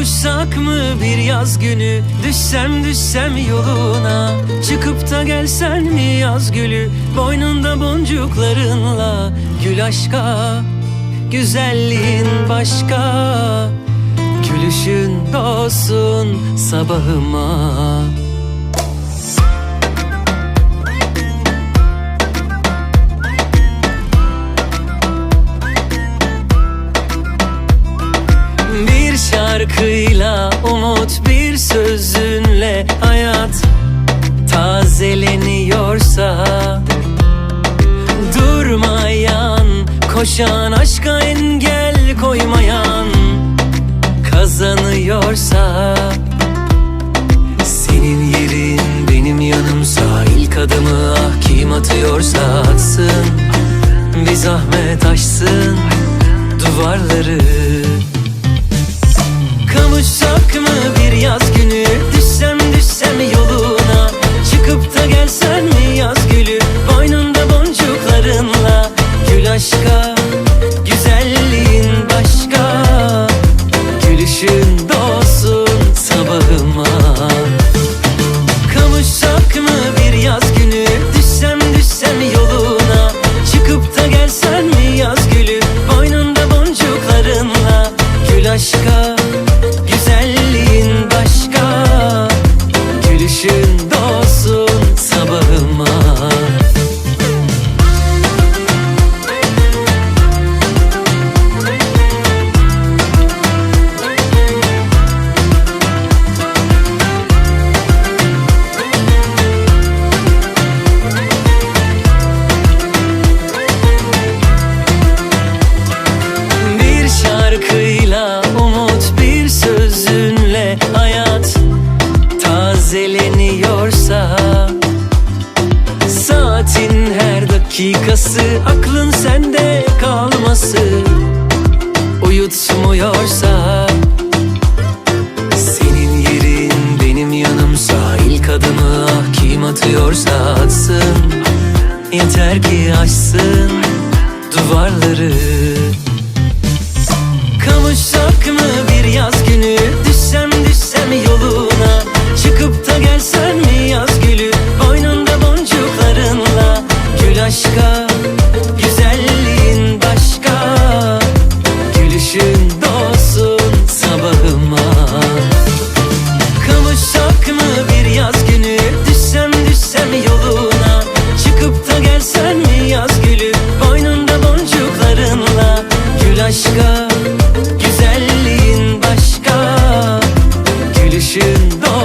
Kavuşsak mı bir yaz günü? Düşsem düşsem yoluna. Çıkıp da gelsen mi yaz gülü? Boynunda boncuklarınla Gül aşka. Güzelliğin başka. Gülüşün olsun sabahıma şarkıyla umut bir sözünle hayat tazeleniyorsa. Durmayan, koşan, aşka engel koymayan kazanıyorsa Gül aşka Güzelliğin başka. Gülüşün dolsun sabahıma. Kavuşsak mı bir yaz günü? Düşsem düşsem yoluna. Çıkıp da gelsen mi yaz gülü? Boynunda boncuklarınla. Gül aşka Güzelliğin başka. Gülüşün tazeleniyorsa Saatin her dakikası aklın sende kalması Uyutmuyorsa Senin yerin benim yanımsa ilk adımı ah kim atıyorsa atsın Yeter ki aşsın duvarları. Kavuşsak mı başka Güzelliğin başka. Gülüşün doğsun sabahıma. Kavuşsak mı bir yaz günü? Düşsem düşsem yoluna. Çıkıp da gelsen mi yaz gülü? Boynunda boncuklarınla. Gül aşka Güzelliğin başka. Gülüşün doğsun